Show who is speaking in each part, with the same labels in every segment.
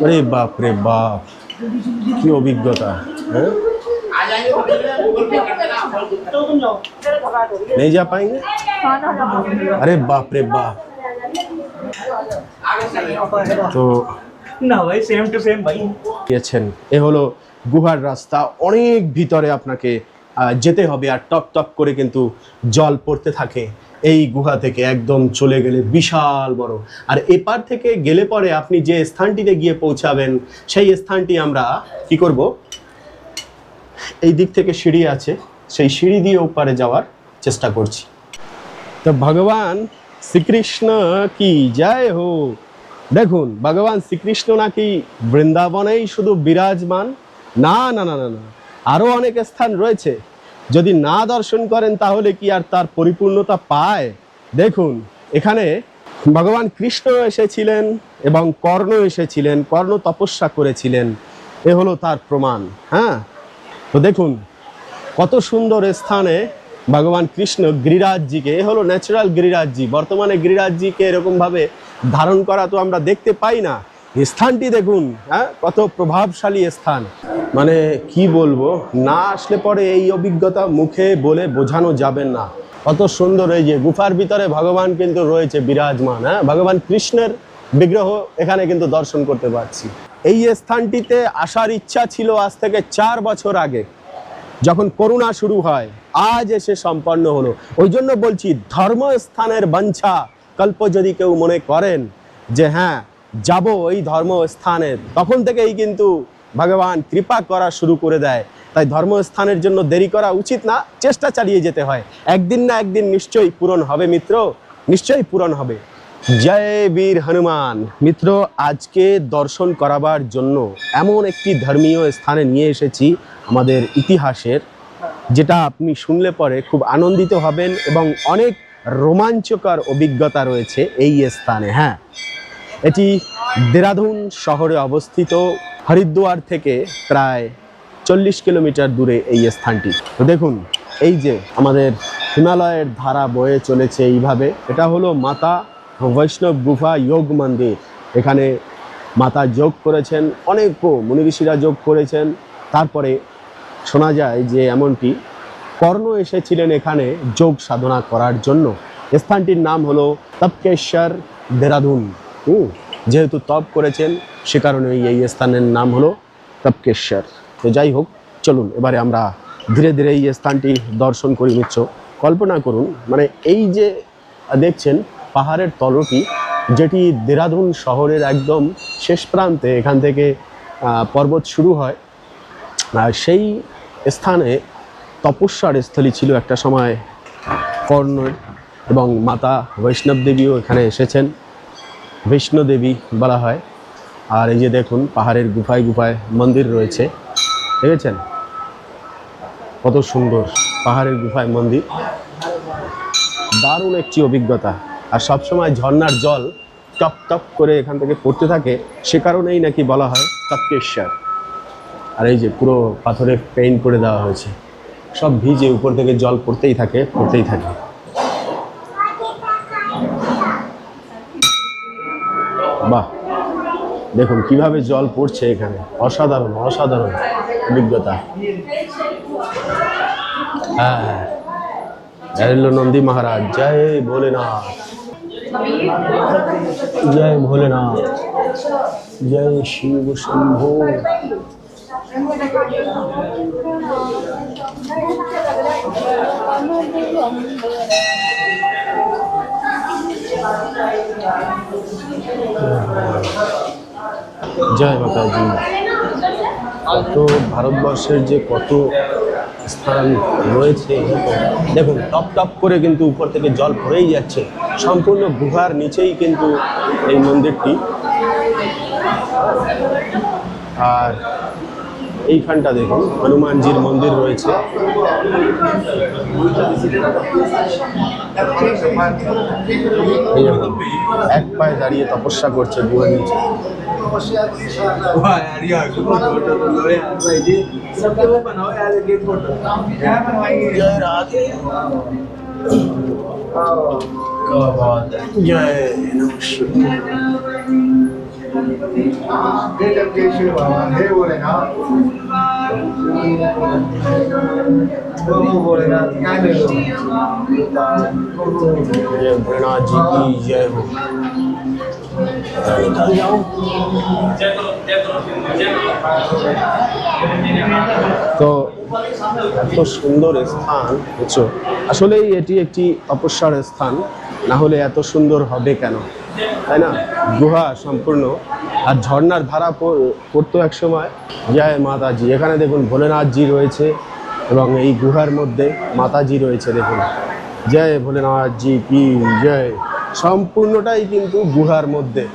Speaker 1: আরে বাপ রে বাপ কি অভিজ্ঞতা হ্যাঁ नहीं जा पाएंगे अरे बाप रे बाप তো
Speaker 2: না ভাই সেম টু সেম ভাই
Speaker 1: গিয়েছেন এ হলো গুহার রাস্তা অনেক ভিতরে আপনাকে আহ, যেতে হবে আর টপ টপ করে কিন্তু জল পড়তে থাকে। এই গুহা থেকে একদম চলে গেলে বিশাল বড়। আর এপার থেকে গেলে পরে আপনি যে স্থানটিতে গিয়ে পৌঁছাবেন, সেই স্থানটি আমরা কি করব? এই দিক থেকে সিঁড়ি আছে, সেই সিঁড়ি দিয়ে ওপারে যাওয়ার চেষ্টা করছি। তো ভগবান শ্রীকৃষ্ণ কি জয় হো। দেখুন, ভগবান শ্রীকৃষ্ণ নাকি বৃন্দাবনেই শুধু বিরাজমান? না না না না না। আরও অনেক স্থান রয়েছে। যদি না দর্শন করেন, তাহলে কি আর তার পরিপূর্ণতা পায়? দেখুন, এখানে ভগবান কৃষ্ণ এসেছিলেন এবং কর্ণ এসেছিলেন, কর্ণ তপস্যা করেছিলেন। এ হলো তার প্রমাণ হ্যাঁ? তো দেখুন, কত সুন্দর স্থানে ভগবান কৃষ্ণ গিরিরাজজিকে এ হলো ন্যাচারাল গিরিরাজজি বর্তমানে গিরিরাজজিকে এরকমভাবে ধারণ করা তো আমরা দেখতে পাই না। স্থানটি দেখুন হ্যাঁ কত প্রভাবশালী স্থান। মানে কি বলব, না আসলে পরে এই অভিজ্ঞতা মুখে বলে বোঝানো যাবে না। কত সুন্দর এই যে গুফার ভিতরে ভগবান কিন্তু রয়েছে বিরাজমান হ্যাঁ ভগবান কৃষ্ণের বিগ্রহ এখানে কিন্তু দর্শন করতে পারছি। এই স্থানটিতে আসার ইচ্ছা ছিল আজ থেকে চার বছর আগে, যখন করোনা শুরু হয়, আজ এসে সম্পন্ন হলো। ওই জন্য বলছি, ধর্মস্থানের বাঞ্ছা, কল্প যদি কেউ মনে করেন যে হ্যাঁ যাব ওই ধর্মস্থানে, তখন থেকেই কিন্তু ভগবান কৃপা করা শুরু করে দেয়। তাই ধর্মস্থানের জন্য দেরি করা উচিত না, চেষ্টা চালিয়ে যেতে হয়। একদিন না একদিন নিশ্চয়ই পূরণ হবে মিত্র, নিশ্চয়ই পূরণ হবে। জয় বীর হনুমান। মিত্র, আজকে দর্শন করাবার জন্য এমন একটি ধর্মীয় স্থানে নিয়ে এসেছি আমাদের ইতিহাসের, যেটা আপনি শুনলে পরে খুব আনন্দিত হবেন এবং অনেক রোমাঞ্চকর অভিজ্ঞতা রয়েছে এই স্থানে হ্যাঁ। এটি দেরাদুন শহরে অবস্থিত হরিদ্বার থেকে প্রায় চল্লিশ কিলোমিটার দূরে এই স্থানটি। তো দেখুন, এই যে আমাদের হিমালয়ের ধারা বয়ে চলেছে এইভাবে, এটা হলো মাতা বৈষ্ণব গুফা যোগ মন্দির। এখানে মাতা যোগ করেছেন, অনেক মুনি ঋষিরা যোগ করেছেন। তারপরে শোনা যায় যে এমনটি কর্ণ এসেছিলেন এখানে যোগ সাধনা করার জন্য। স্থানটির নাম হলো তপকেশ্বর দেরাদুন। হুম যেহেতু তপ করেছেন, সে কারণে এই স্থানের নাম হলো তপকেশ্বর। তো যাই হোক, চলুন, এবারে আমরা ধীরে ধীরে এই স্থানটি দর্শন করি মিত্র। কল্পনা করুন মানে এই যে দেখছেন, পাহাড়ের তলটি, যেটি দেরাদুন শহরের একদম শেষ প্রান্তে এখান থেকে পর্বত শুরু হয়। সেই স্থানে তপস্যার স্থলী ছিল একটা সময় কর্ণের এবং মাতা বৈষ্ণব দেবীও এখানে এসেছেন। বৈষ্ণো দেবী বলা হয়। আর এই যে দেখুন, পাহাড়ের গুফায় গুফায় মন্দির রয়েছে। দেখেছেন? কত সুন্দর পাহাড়ের গুফায় মন্দির। দারুণ একটি অভিজ্ঞতা। আর সবসময় ঝর্নার জল টপ টপ করে এখান থেকে পড়তে থাকে, সে কারণেই নাকি বলা হয় তপকেশ্বর। আর এই যে পুরো পাথরে পেইন্ট করে দেওয়া হয়েছে। সব ভিজে উপর থেকে জল পড়তেই থাকে পড়তেই থাকে। বাহ। দেখুন, কীভাবে জল পড়ছে এখানে। অসাধারণ অসাধারণ অভিজ্ঞতা। হ্যাঁ হ্যালো নন্দী মহারাজ, জয় ভোলেনাথ। জয় ভোলেনাথ। জয় শিব শম্ভু। জয় মাতাজি। কত ভারতবর্ষের যে কত স্থান রয়েছে, দেখুন, টপ টপ করে কিন্তু উপর থেকে জল পড়েই যাচ্ছে। সম্পূর্ণ গুহার নিচেই কিন্তু এই মন্দিরটি। আর এইখানটা দেখুন হনুমানজির মন্দির রয়েছে। এক পায়ে দাঁড়িয়ে তপস্যা করছে গুহা নিচে।
Speaker 2: জয় নমস্কার। ये आगे फोटो फोटो लो यार भाई जी सबके वो बनाओ यार एक एक फोटो क्या बनवाएंगे
Speaker 1: जय राधे क्या बात है जय नमः शिवाय।
Speaker 2: हे जब के शुरू हुआ हे बोले ना वो वो बोले ना क्या ले लो
Speaker 1: जय भोलेनाथ जी की जय हो निकल जाओ তো এত সুন্দর স্থান বুঝছো আসলেই এটি একটি তপস্যার স্থান না হলে এত সুন্দর হবে কেন তাই না? গুহা সম্পূর্ণ। আর ঝর্নার ধারা পড়- পড়তো এক সময়। জয় মাতাজি। এখানে দেখুন ভোলেনাথজি রয়েছে এবং এই গুহার মধ্যে মাতাজি রয়েছে, দেখুন। জয় ভোলেনাথজি কি জয়। সম্পূর্ণটাই কিন্তু গুহার মধ্যে।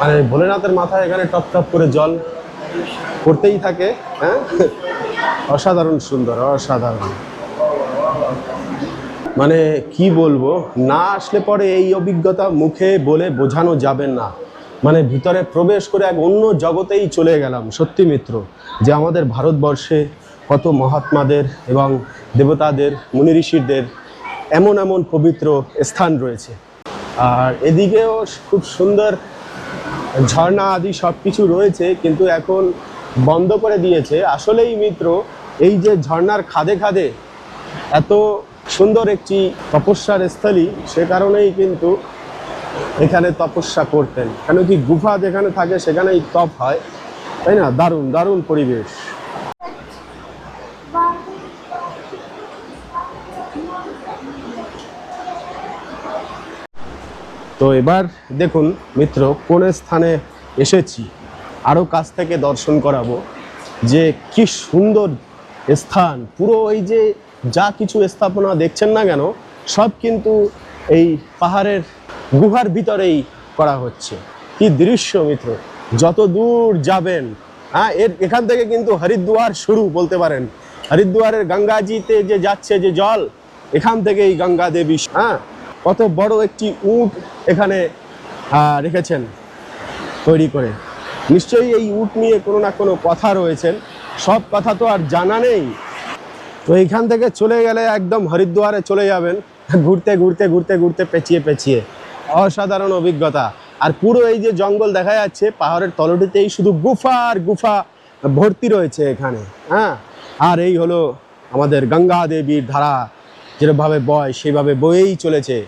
Speaker 1: মানে ভোলেনাথের মাথায় এখানে টপ টপ করে জল পড়তেই থাকে হ্যাঁ? অসাধারণ সুন্দর, অসাধারণ। মানে কি বলব? না আসলে পরে এই অভিজ্ঞতা মুখে বলে বোঝানো যাবে না। মানে ভিতরে প্রবেশ করে এক অন্য জগতেই চলে গেলাম, সত্যি মিত্র। যে আমাদের ভারতবর্ষে কত মহাত্মাদের এবং দেবতাদের, মুনি ঋষিদের এমন এমন পবিত্র স্থান রয়েছে। আর এদিকেও খুব সুন্দর ঝর্ণা আদি সব কিছু রয়েছে, কিন্তু এখন বন্ধ করে দিয়েছে। আসলেই মিত্র, এই যে ঝর্ণার খাদে খাদে এত সুন্দর একটি তপস্যার স্থলী, সে কারণেই কিন্তু এখানে তপস্যা করতেন। কেন কি গুফা যেখানে থাকে, সেখানেই তপ হয়। তাই না? দারুণ দারুণ পরিবেশ। তো এবার দেখুন, মিত্র, কোন স্থানে এসেছি? আরও কাছ থেকে দর্শন করাবো যে কি সুন্দর স্থান। পুরো ওই যে যা কিছু স্থাপনা দেখছেন না কেন, সব কিন্তু এই পাহাড়ের গুহার ভিতরেই করা হচ্ছে। কি দৃশ্য মিত্র, যত দূর যাবেন হ্যাঁ এর, এখান থেকে কিন্তু হরিদ্বার শুরু বলতে পারেন। হরিদ্বারের গঙ্গাজিতে যে যাচ্ছে যে জল, এখান থেকেই গঙ্গা দেবী হ্যাঁ কত বড় একটি উট এখানে রেখেছেন তৈরি করে। নিশ্চয়ই এই উট নিয়ে কোনো না কোনো কথা রয়েছেন। সব কথা তো আর জানা নেই। তো এইখান থেকে চলে গেলে একদম হরিদ্বারে চলে যাবেন, ঘুরতে ঘুরতে ঘুরতে ঘুরতে পেঁচিয়ে পেঁচিয়ে। অসাধারণ অভিজ্ঞতা। আর পুরো এই যে জঙ্গল দেখা যাচ্ছে, পাহাড়ের তলটিতেই শুধু গুফা আর গুফা ভর্তি রয়েছে এখানে হ্যাঁ? আর এই হলো আমাদের গঙ্গা দেবীর ধারা, যেভাবে বয়, সেভাবে বয়েই চলেছে।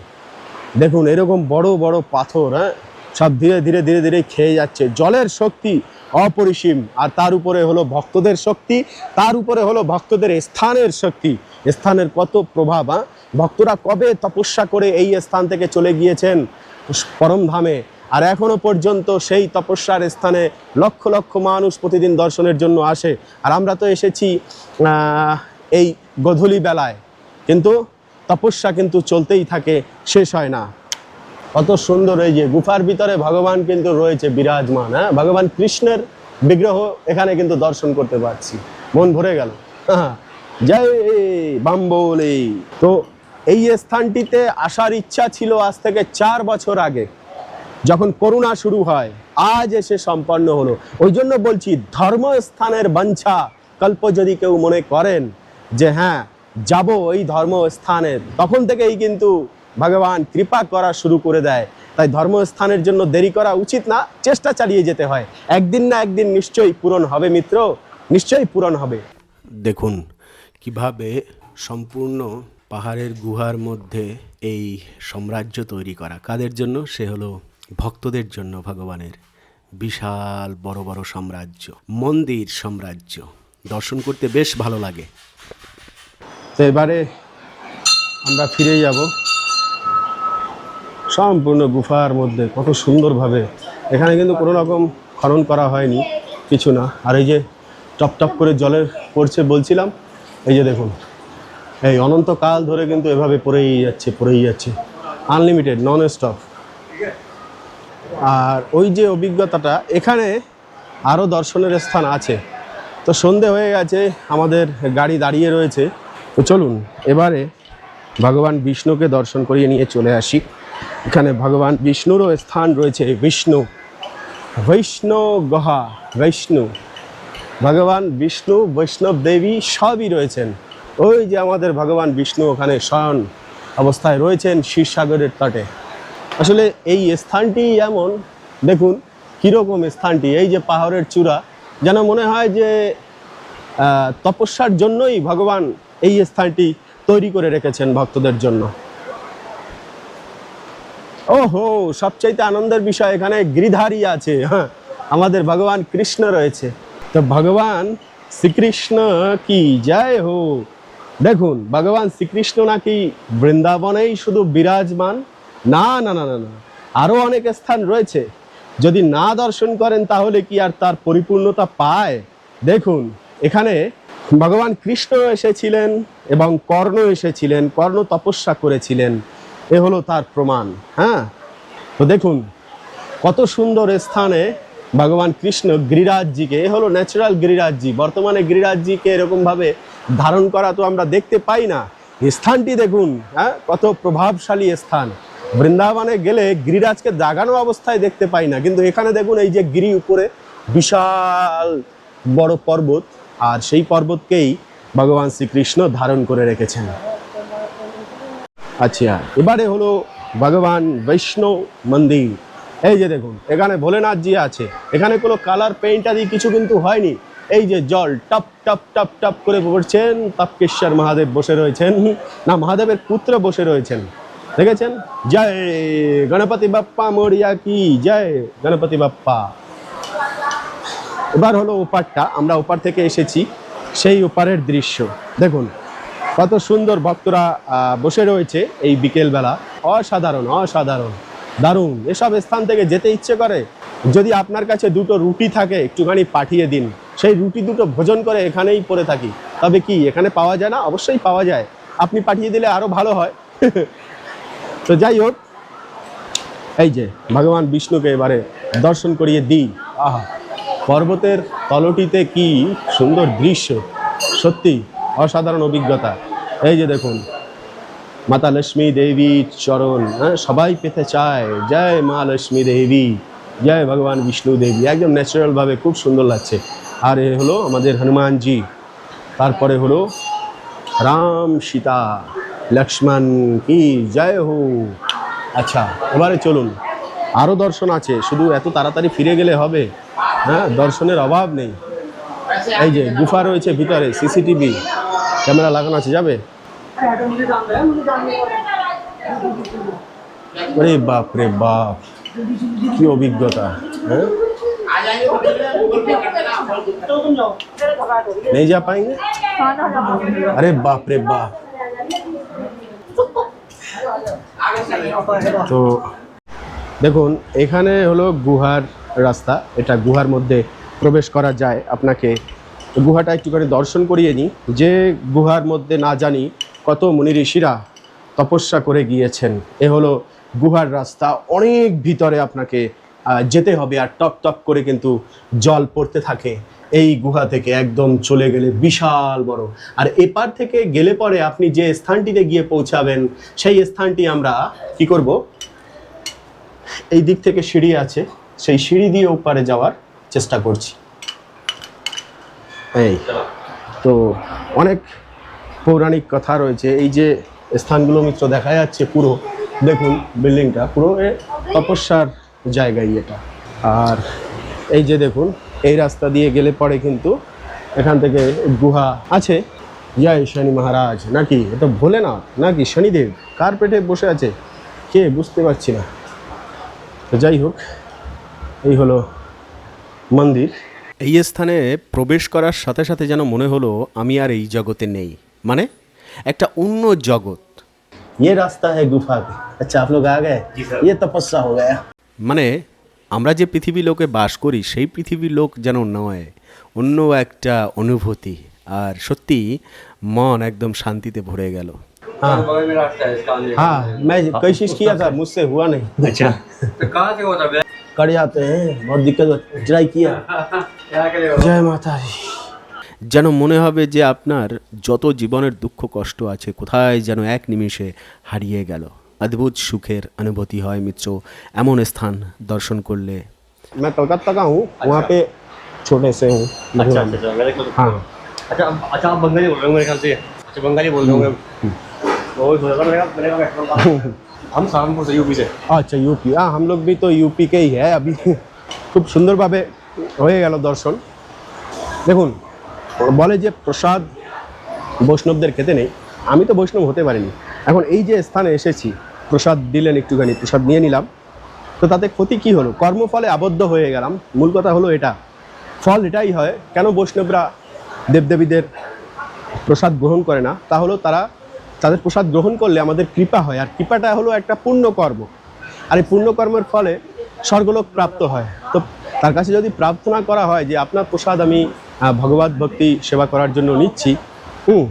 Speaker 1: দেখুন, এরকম বড় বড় পাথর হ্যাঁ? সব ধীরে ধীরে ধীরে ধীরে খেয়ে যাচ্ছে। জলের শক্তি অপরিসীম, আর তার উপরে হলো ভক্তদের শক্তি, তার উপরে হলো ভক্তদের স্থানের শক্তি। স্থানের কত প্রভাব ভক্তরা কবে তপস্যা করে এই স্থান থেকে চলে গিয়েছেন? পরমধামে আর এখনও পর্যন্ত সেই তপস্যার স্থানে লক্ষ লক্ষ মানুষ প্রতিদিন দর্শনের জন্য আসে। আর আমরা তো এসেছি এই গধূলি বেলায়। কিন্তু তপস্যা কিন্তু চলতেই থাকে, শেষ হয় না। কত সুন্দর এই যে গুফার ভিতরে ভগবান কিন্তু রয়েছে বিরাজমান হ্যাঁ? ভগবান কৃষ্ণের বিগ্রহ এখানে কিন্তু দর্শন করতে পারছি। মন ভরে গেল। তো এই স্থানটিতে আসার ইচ্ছা ছিল আজ থেকে চার বছর আগে, যখন করোনা শুরু হয়, আজ এসে সম্পন্ন হলো। ওই জন্য বলছি, ধর্মস্থানের বাঞ্ছা কল্প যদি কেউ মনে করেন যে হ্যাঁ যাব ওই ধর্মস্থানে, তখন থেকেই কিন্তু ভগবান কৃপা করা শুরু করে দেয়। তাই ধর্মস্থানের জন্য দেরি করা উচিত না চেষ্টা চালিয়ে যেতে হয়। একদিন না একদিন নিশ্চয়ই পূরণ হবে মিত্র নিশ্চয়ই পূরণ হবে।
Speaker 3: দেখুন কীভাবে সম্পূর্ণ পাহাড়ের গুহার মধ্যে এই সাম্রাজ্য তৈরি করা। কাদের জন্য? সে হলো ভক্তদের জন্য ভগবানের বিশাল বড় বড় সাম্রাজ্য মন্দির সাম্রাজ্য। দর্শন করতে বেশ ভালো লাগে।
Speaker 1: তো এবারে আমরা ফিরে যাব। সম্পূর্ণ গুফার মধ্যে কত সুন্দরভাবে। এখানে কিন্তু কোনো রকম খনন করা হয়নি, কিছু না। আর এই যে টপ টপ করে জলের পড়ছে বলছিলাম, এই যে দেখুন, এই অনন্তকাল ধরে কিন্তু এভাবে পড়েই যাচ্ছে পড়েই যাচ্ছে। আনলিমিটেড নন স্টপ আর ওই যে অভিজ্ঞতাটা, এখানে আরও দর্শনের স্থান আছে। তো সন্ধে হয়ে গেছে, আমাদের গাড়ি দাঁড়িয়ে রয়েছে। তো চলুন, এবারে ভগবান বিষ্ণুকে দর্শন করিয়ে নিয়ে চলে আসি। এখানে ভগবান বিষ্ণুরও স্থান রয়েছে, বিষ্ণু। বৈষ্ণব গহা, বৈষ্ণু। ভগবান বিষ্ণু, বৈষ্ণব দেবী সবই রয়েছেন। ওই যে আমাদের ভগবান বিষ্ণু ওখানে শয়ন অবস্থায় রয়েছেন ক্ষীরসাগরের তটে। আসলে এই স্থানটি এমন, দেখুন, কীরকম স্থানটি, এই যে পাহাড়ের চূড়া, যেন মনে হয় যে তপস্যার জন্যই ভগবান এই স্থানটি তৈরি করে রেখেছেন ভক্তদের জন্য। ওহো, সবচাইতে আনন্দের বিষয় এখানে গিরিধারী আছে হ্যাঁ আমাদের ভগবান কৃষ্ণ রয়েছে। তো ভগবান শ্রীকৃষ্ণ কি, জয় হো। দেখুন, ভগবান শ্রীকৃষ্ণ নাকি বৃন্দাবনেই শুধু বিরাজমান? না না না না না আরও অনেক স্থান রয়েছে। যদি না দর্শন করেন, তাহলে কি আর তার পরিপূর্ণতা পায়? দেখুন, এখানে ভগবান কৃষ্ণ এসেছিলেন এবং কর্ণ এসেছিলেন, কর্ণ তপস্যা করেছিলেন। এ হলো তার প্রমাণ হ্যাঁ? তো দেখুন, কত সুন্দর স্থানে ভগবান কৃষ্ণ গিরিরাজজিকে এ হলো ন্যাচারাল গিরিরাজজি বর্তমানে গিরিরাজজিকে এরকমভাবে ধারণ করা তো আমরা দেখতে পাই না। স্থানটি দেখুন হ্যাঁ? কত প্রভাবশালী স্থান। বৃন্দাবনে গেলে গিরিরাজকে জাগানো অবস্থায় দেখতে পাই না, কিন্তু এখানে দেখুন এই যে গিরি উপরে বিশাল বড় পর্বত, আর সেই পর্বতকেই ভগবান শ্রীকৃষ্ণ ধারণ করে রেখেছেন। আচ্ছা এবারে হলো ভগবান বৈষ্ণব মন্দির। এই যে দেখুন, এখানে ভোলেনাথজি আছে। এখানে কোনো কালার পেইন্ট আদি কিছু কিন্তু হয়নি। এই যে জল, টপ টপ টপ টপ করে পড়ছেন তপকেশ্বর মহাদেব বসে রয়েছেন। না, মহাদেবের পুত্র বসে রয়েছেন। দেখেছেন? জয় গণপতি বাপ্পা মরিয়া কি জয় গণপতি বাপ্পা। এবার হলো ওপারটা, আমরা ওপার থেকে এসেছি। সেই ওপারের দৃশ্য। দেখুন কত সুন্দর ভক্তরা বসে রয়েছে এই বিকেলবেলা। অসাধারণ অসাধারণ। দারুণ। এসব স্থান থেকে যেতে ইচ্ছে করে। যদি আপনার কাছে দুটো রুটি থাকে, একটুখানি পাঠিয়ে দিন। সেই রুটি দুটো ভোজন করে এখানেই পড়ে থাকি। তবে কি, এখানে পাওয়া যায় না? অবশ্যই পাওয়া যায়। আপনি পাঠিয়ে দিলে আরও ভালো হয়। তো যাই হোক, এই যে ভগবান বিষ্ণুকে এবারে দর্শন করিয়ে দিই। আহা, পর্বতের তলটিতে কি সুন্দর দৃশ্য। সত্যি অসাধারণ অভিজ্ঞতা। এই যে দেখুন, মাতা লক্ষ্মী দেবী চরণ হ্যাঁ সবাই পেতে চায়। জয় মা লক্ষ্মী দেবী, জয় ভগবান বিষ্ণু দেবী। একদম ন্যাচারালভাবে খুব সুন্দর লাগছে। আর এ হলো আমাদের হনুমানজি, তারপরে হলো রাম সীতা, লক্ষ্মণ কি, জয় হো। আচ্ছা এবারে চলুন। আরও দর্শন আছে, শুধু এত তাড়াতাড়ি ফিরে গেলে হবে। হ্যাঁ দর্শনের অভাব নেই। এই যে গুফা রয়েছে ভিতরে সিসিটিভি ক্যামেরা লাগানো আছে যাবে আরে বাপ রে বাপ কি অভিজ্ঞতা হ্যাঁ नहीं जा पाएंगे अरे बाप रे बाप তো দেখুন এখানে হলো গুহার রাস্তা এটা গুহার মধ্যে প্রবেশ করা যায় আপনাকে। গুহাটা একটুখানি দর্শন করিয়ে নিই। যে গুহার মধ্যে না জানি কত মুনি ঋষিরা তপস্যা করে গিয়েছেন, এ হলো গুহার রাস্তা। অনেক ভিতরে আপনাকে যেতে হবে আর টপ টপ করে কিন্তু জল পড়তে থাকে। এই গুহা থেকে একদম চলে গেলে বিশাল বড়। আর এপার থেকে গেলে পরে আপনি যে স্থানটিতে গিয়ে পৌঁছাবেন, সেই স্থানটি আমরা কি করব? এই দিক থেকে সিঁড়ি আছে। সেই সিঁড়ি দিয়ে ওপারে যাওয়ার চেষ্টা করছি। এই, তো অনেক পৌরাণিক কথা রয়েছে। এই যে স্থানগুলো মিত্র দেখা যাচ্ছে পুরো, দেখুন বিল্ডিংটা, পুরো তপস্যার জায়গায় এটা। আর এই যে দেখুন, এই রাস্তা দিয়ে গেলে পরে কিন্তু এখান থেকে গুহা আছে। জয় শনি মহারাজ, নাকি? এটা ভোলেনাথ, নাকি শনিদেব? কার পেটে বসে আছে? কে? বুঝতে পারছি না। তো যাই হোক, এই হলো মন্দির
Speaker 3: এই স্থানে প্রবেশ করার সাথে সাথে যেন মনে হলো আমি আর এই জগতে নেই মানে একটা অন্য জগৎ
Speaker 1: ये रास्ता है गुफा का अच्छा आप लोग आ गए ये तपस्या हो गया
Speaker 3: মানে আমরা যে পৃথিবী লোকে বাস করি সেই পৃথিবীর লোক যেন নয় অন্য একটা অনুভূতি আর সত্যি মন একদম শান্তিতে ভরে গেল
Speaker 1: हाँ
Speaker 2: बगल में रास्ता है इसका आने का।
Speaker 1: हाँ मैं कोशिश किया था मुझसे हुआ नहीं अच्छा
Speaker 2: तो कहाँ से होता है
Speaker 1: कर जाते हैं बहुत दिक्कत होती ट्राई किया
Speaker 2: क्या करेगा
Speaker 1: जय माता दी
Speaker 3: যেন মনে হবে যে আপনার যত জীবনের দুঃখ কষ্ট আছে কোথায় যেন এক নিমিষে হারিয়ে গেল অদ্ভুত সুখের অনুভূতি হয় মিত্র এমন স্থান দর্শন করলে
Speaker 1: मैं कलकत्ता का हूँ वहाँ पे छोटे से हूँ
Speaker 4: अच्छा अच्छा अच्छा मेरे को
Speaker 1: हाँ
Speaker 4: अच्छा अच्छा आप बंगाली बोल रहे हो मेरे ख्याल से अच्छा बंगाली बोल रहे होंगे वो ही सोचा था मैंने कहा- मैंने कहा मैं- हम सहारनपुर से यूपी से
Speaker 1: अच्छा यूपी हाँ हम लोग भी तो यूपी के ही है अभी খুব সুন্দরভাবে হয়ে গেল দর্শন দেখুন বলে যে প্রসাদ বৈষ্ণবদের খেতে নেই আমি তো বৈষ্ণব হতে পারিনি এখন এই যে স্থানে এসেছি প্রসাদ দিলেন একটুখানি প্রসাদ নিয়ে নিলাম তো তাতে ক্ষতি কি হলো কর্মফলে আবদ্ধ হয়ে গেলাম মূল কথা হলো এটা ফল এটাই হয় কেন বৈষ্ণবরা দেবদেবীদের প্রসাদ গ্রহণ করে না তা হলো তারা তাদের প্রসাদ গ্রহণ করলে আমাদের কৃপা হয় আর কৃপাটা হলো একটা পুণ্যকর্ম আর এই পুণ্যকর্মের ফলে স্বর্গলোক প্রাপ্ত হয় তো তার কাছে যদি প্রার্থনা করা হয় যে আপনার প্রসাদ আমি আহ, ভগবত ভক্তি সেবা করার জন্য নিচ্ছি হুম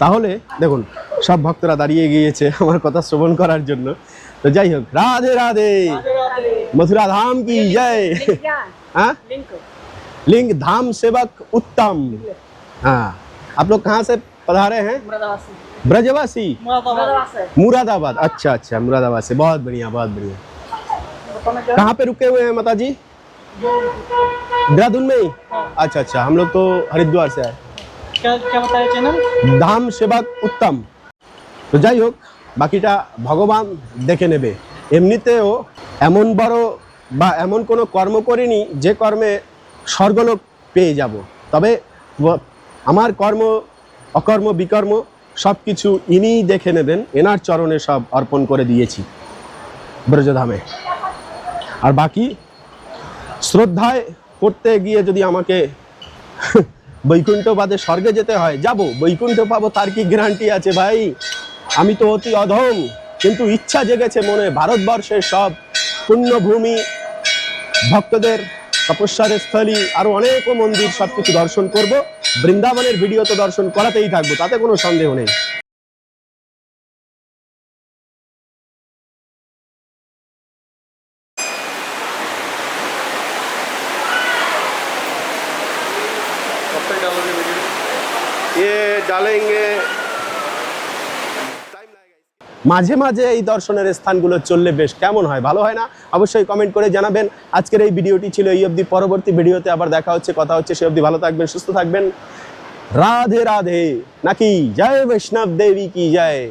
Speaker 1: তাহলে দেখুন সব ভক্তরা দাঁড়িয়ে গিয়েছে আমার কথা শ্রবণ করার জন্য তো যাই হোক রাধে রাধে मथुरा धाम की जय हाँ लिंग धाम सेवक उत्तम हाँ आप लोग कहाँ से पधारे हैं ब्रजवासी मुरादाबाद अच्छा अच्छा मुरादाबाद से बहुत बढ़िया बहुत बढ़िया कहाँ पे रुके हुए हैं माता जी देहरादून में ही अच्छा अच्छा हम लोग तो हरिद्वार से आए
Speaker 5: क्या क्या बताया चैनल
Speaker 1: ধাম সেবক উত্তম তো যাই হোক বাকিটা ভগবান দেখে নেবে এমনিতেও এমন বড় বা এমন কোনো কর্ম করিনি যে কর্মে স্বর্গলোক পেয়ে যাব তবে ব- আমার কর্ম অকর্ম বিকর্ম সব কিছু ইনিই দেখে নেবেন। এনার চরণে সব অর্পণ করে দিয়েছি। ব্রজধামে। আর বাকি, শ্রদ্ধায় করতে গিয়ে যদি আমাকে বৈকুণ্ঠ বাদে স্বর্গে যেতে হয়, যাব। বৈকুণ্ঠ পাবো, তার কি গ্যারান্টি আছে ভাই? আমি তো অতি অধম, কিন্তু ইচ্ছা জেগেছে মনে, ভারতবর্ষের সব পুণ্যভূমি ভক্তদের তপস্যার স্থলী আরো অনেকও মন্দির সব কিছু দর্শন করব বৃন্দাবনের ভিডিও তো দর্শন করাতেই থাকবো তাতে কোনো সন্দেহ নেই ये डालेंगे মাঝে মাঝে এই দর্শনের স্থানগুলো চললে বেশ কেমন হয়? ভালো হয় না? অবশ্যই কমেন্ট করে জানাবেন। আজকের এই ভিডিওটি ছিল এই অবধি। পরবর্তী ভিডিওতে আবার দেখা হচ্ছে, কথা হচ্ছে, সে অবধি ভালো থাকবেন, সুস্থ থাকবেন। রাধে রাধে। নাকি? জয় বৈষ্ণব দেবী কি জয়?